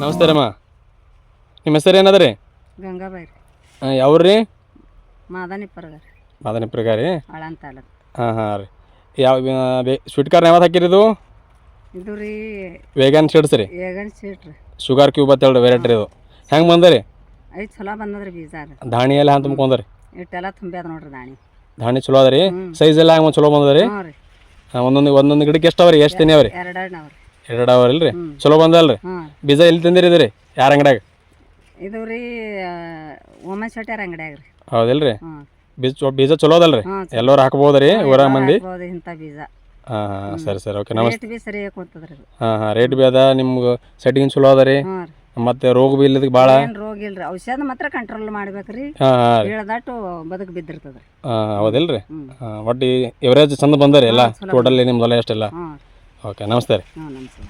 ನಮಸ್ತೆ ಅಮ್ಮ ನಿಮ್ಮ ಹೆಸರು ಏನದ ರೀ. ಗಂಗಾಬಾಯಿ ರೀ ಯಾವ್ರಿ ಮಾದನಿಪ್ಪರ್ಗ ರೀ. ಮಾದನಿ ಪ್ರಕಾರಿ ಆಳನ್ ತಾಲೂಕು. ಹಾಂ ಹಾಂ ರೀ. ಯಾವ ಸ್ವೀಟ್ ಕಾರ್ನ್ ಯಾವ್ದು ಹಾಕಿರಿ ಇದು? ಇದು ರೀ ವೇಗನ್ ಶೀಡ್ಸ್ ರೀ. ಏಗನ್ ಸೀಟ್ ರೀ. ಶುಗರ್ ಕ್ಯೂಬ್ ಅಂತ ಹೇಳಿ ವೆರೈಟಿ ರೀ ಇದು. ಹೆಂಗೆ ಬಂದ ರೀ? ಐದು ಚಲೋ ಬಂದದ್ರಿ ಬೀಜ ಅದು. ದಾಣಿ ಎಲ್ಲ ಹಂಗೆ ತುಂಬ್ಕೊಂಡ ರೀ? ಇಟ್ಟೆಲ್ಲ ತುಂಬ್ಯಾದ ನೋಡ್ರಿ ದಾಣಿ ದಾಣಿ ಚಲೋ ಅದ ರೀ? ಸೈಜ್ ಎಲ್ಲ ಹಂಗೆ ಚಲೋ ಬಂದದ ರೀ? ಹ್ಞೂ ರೀ. ಹಾಂ ಒಂದೊಂದು ಒಂದೊಂದು ಗಿಡಕ್ಕೆ ಎಷ್ಟು ಅವ ರೀ? ಎಷ್ಟು ತಿನ್ನಿ ಅವ್ರಿ ಎರಡೆರಡು ನಾವು ರೀ. ಎರಡು ಅವರ್ ಇಲ್ರಿ? ಚಲೋ ಬಂದಲ್ರಿ? ಬೀಜ ಎಲ್ಲಿ ತಂದಿರಿ ಇದ್ರಿ? ರೀ ಯಾರ ಅಂಗಡ್ಯಾಗ? ಇದು ರೀ ಒಮ್ಮೆ ಶೆಟ್ಯಾರ ಅಂಗಡ್ಯಾಗ ರೀ. ಹೌದಿಲ್ರಿ? ಬೀಜ ಬೀಜ ಚಲೋ ಅದಲ್ರಿ? ಎಲ್ಲರೂ ಹಾಕ್ಬೋದು ರೀ ಊರ ಮಂದಿ? ಇಂಥ ಬೀಜ. ಹಾಂ ಹಾಂ ಸರಿ ಸರಿ. ಓಕೆ ನಮಸ್ತೆ. ಬಿ ಇದು ಹಾಂ ಹಾಂ ರೇಟ್ ಬಿ ಅದ ನಿಮ್ಗೆ ಸೆಟ್ಟಿಂಗ್ ಚಲೋ ಅದ ರೀ. ಮತ್ತೆ ರೋಗ ಬಿ ಇಲ್ಲದಕ್ಕೆ ಭಾಳ ರೋಗ ಇಲ್ರಿ ಔಷಧ ಮಾತ್ರ ಕಂಟ್ರೋಲ್ ಮಾಡ್ಬೇಕ್ರಿ. ಹಾಂ ಹಾಂ ರೀ. ಬೀಳದಾಟು ಬದುಕು ಬಿದ್ದಿರ್ತದ್ರಿ. ಹಾಂ ಒಟ್ಟಿ ಹಾಂ ಎವರೇಜ್ ಚಂದ ಬಂದ ರೀ ಎಲ್ಲ ಟೋಟಲಿ ನಿಮ್ದೆಲ್ಲ ಎಷ್ಟೆಲ್ಲ? ಹ್ಞೂ ಓಕೆ ನಮಸ್ತೆ ರೀ ಹ್ಞೂ ನಮಸ್ಕಾರ